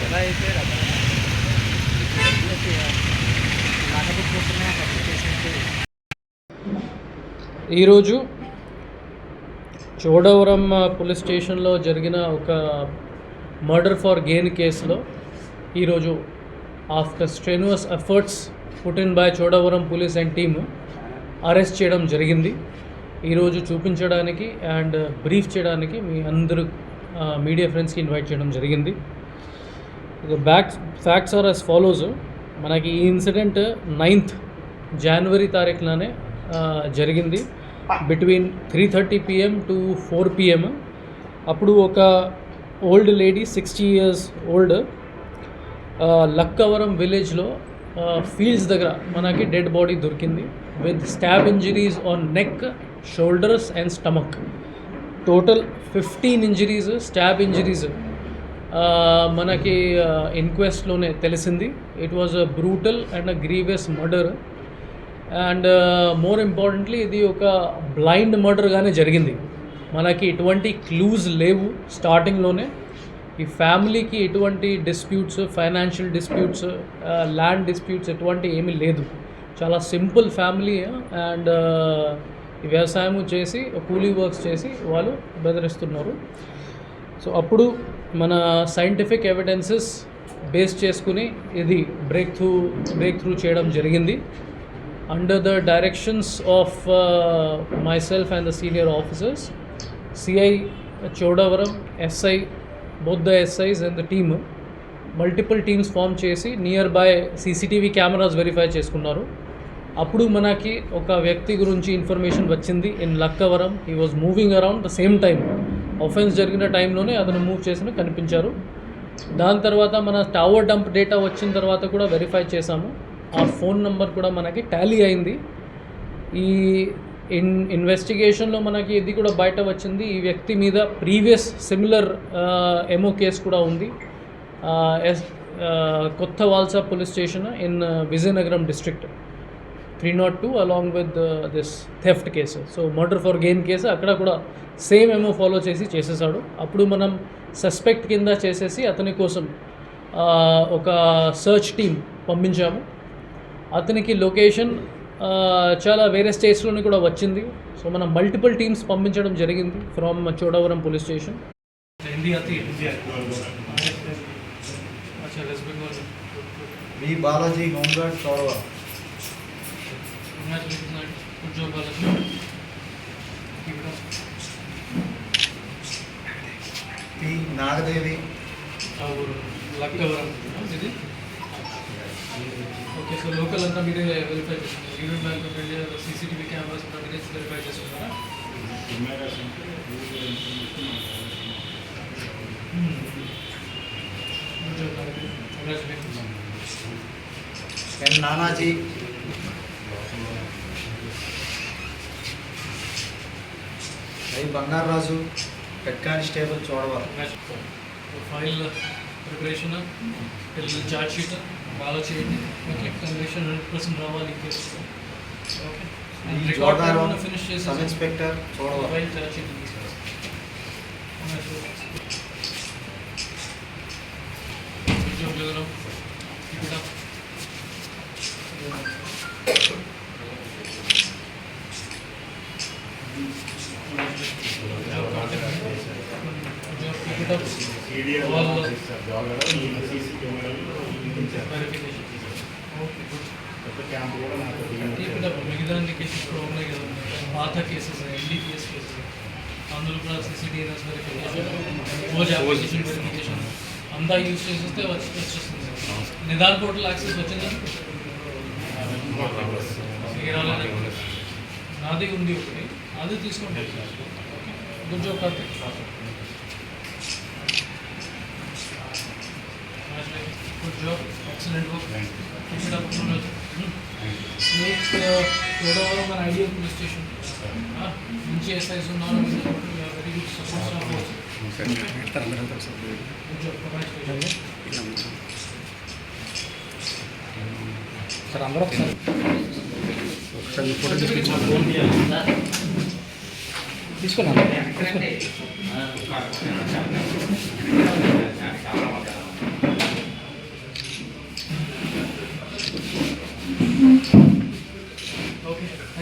ఎలా ఈరోజు చోడవరం పోలీస్ స్టేషన్లో జరిగిన ఒక మర్డర్ ఫార్ గెయిన్ కేసులో ఈరోజు after strenuous efforts put in by Chodavaram police and team arrest చేయడం జరిగింది. ఈరోజు చూపించడానికి అండ్ బ్రీఫ్ చేయడానికి మీ అందరూ మీడియా ఫ్రెండ్స్కి ఇన్వైట్ చేయడం జరిగింది. Back facts are as follows. మనకి ఈ ఇన్సిడెంట్ నైన్త్ జనవరి తారీఖులోనే జరిగింది. Between three thirty PM to four PM. అప్పుడు ఒక old lady sixty years old Lakkavaram విలేజ్లో ఫీల్డ్స్ దగ్గర మనకి డెడ్ బాడీ దొరికింది. With stab injuries on neck shoulders and stomach total fifteen injuries stab injuries మనకి uh, ఇన్క్వెస్ట్లోనే తెలిసింది. It was a brutal and a grievous murder and more importantly ఇది ఒక blind మర్డర్గానే జరిగింది. మనకి ఎటువంటి క్లూజ్ లేవు స్టార్టింగ్లోనే ఈ ఫ్యామిలీకి ఎటువంటి disputes financial disputes land disputes ఎటువంటి ఏమీ లేదు. చాలా సింపుల్ ఫ్యామిలీ uh, అండ్ ఈ వ్యవసాయం చేసి కూలీ వర్క్స్ చేసి వాళ్ళు బెదిరిస్తున్నారు. సో అప్పుడు మన సైంటిఫిక్ ఎవిడెన్సెస్ బేస్ చేసుకుని ఇది బ్రేక్ త్రూ బ్రేక్ త్రూ చేయడం జరిగింది. Under the directions of myself and the senior officers CI Chodavaram SI both the SIs and the team multiple teams form చేసి nearby CCTV cameras verify చేసుకున్నారు. అప్పుడు మనకి ఒక వ్యక్తి గురించి ఇన్ఫర్మేషన్ వచ్చింది in Lakkavaram. He was moving around the same time offence జరిగిన టైంలోనే అతను మూవ్ చేసిన కనిపించారు. దాని తర్వాత మన టవర్ డంప్ డేటా వచ్చిన తర్వాత కూడా వెరిఫై చేశాము. ఆ ఫోన్ నెంబర్ కూడా మనకి టాలీ అయింది. ఈ ఇన్ ఇన్వెస్టిగేషన్లో మనకి ఇది కూడా బయట వచ్చింది. ఈ వ్యక్తి మీద ప్రీవియస్ సిమిలర్ ఎమో కేసు కూడా ఉంది. S Kottavalasa police station in Vizianagaram district three not two along with this theft case so murder for gain case అక్కడ కూడా సేమ్ ఏమో ఫాలో చేసి చేసేసాడు. అప్పుడు మనం సస్పెక్ట్ కింద చేసేసి అతని కోసం ఒక సర్చ్ టీం పంపించాము. అతనికి లొకేషన్ చాలా వేరే స్టేట్స్లోనే కూడా వచ్చింది. సో మనం మల్టిపుల్ టీమ్స్ పంపించడం జరిగింది from Chodavaram police station me Balaji home guard Chodavaram. It up. P Nagadevi. Lakkavaram ఇది ఓకే సో లోకల్ అంతా మీరే వెరిఫై చేస్తున్నారు. Union Bank of India CCTV cameras కూడా మీరే వెరిఫై చేస్తున్నారా? N Nanaji. I Bangaraju head constable చోడవ file preparation charge sheet బాగా చేయండి మీకు హండ్రెడ్ పర్సెంట్ రావాలి ఓకే ఫినిష్ సబ్ చేసి ఇన్స్పెక్టర్ చోడవ ఫైల్ చార్జ్ షీట్ ఉద్యోగులు మిగతా కేసెస్ కూడా ఉన్నాయి కదా పాత కేసెస్ ఎన్డీపీఎస్ కేసెస్ అందులో కూడా సిసిటీఎస్ వెరిఫికేషన్ ఓజ్ అప్లికేషన్ వెరిఫికేషన్ అంతా యూజ్ చేసేస్తే వచ్చి వచ్చేస్తుంది నిదాన్ పోర్టల్ యాక్సెస్ వచ్చిందా మీకు రాలేదా? నాది ఉంది ఒకటి అది తీసుకోండి good job Karthik good job excellent work ఇక్కడ మీకు చూడవరం మన ఐడియల్ పోలీస్ స్టేషన్ మంచి ఎస్ఐస్ ఉన్నారు very good support staff good job congratulation sir అందరూ ఒకసారి ఒకసారి ఫోటో తీసుకొచ్చిన తీసుకున్నాను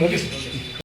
ఓకే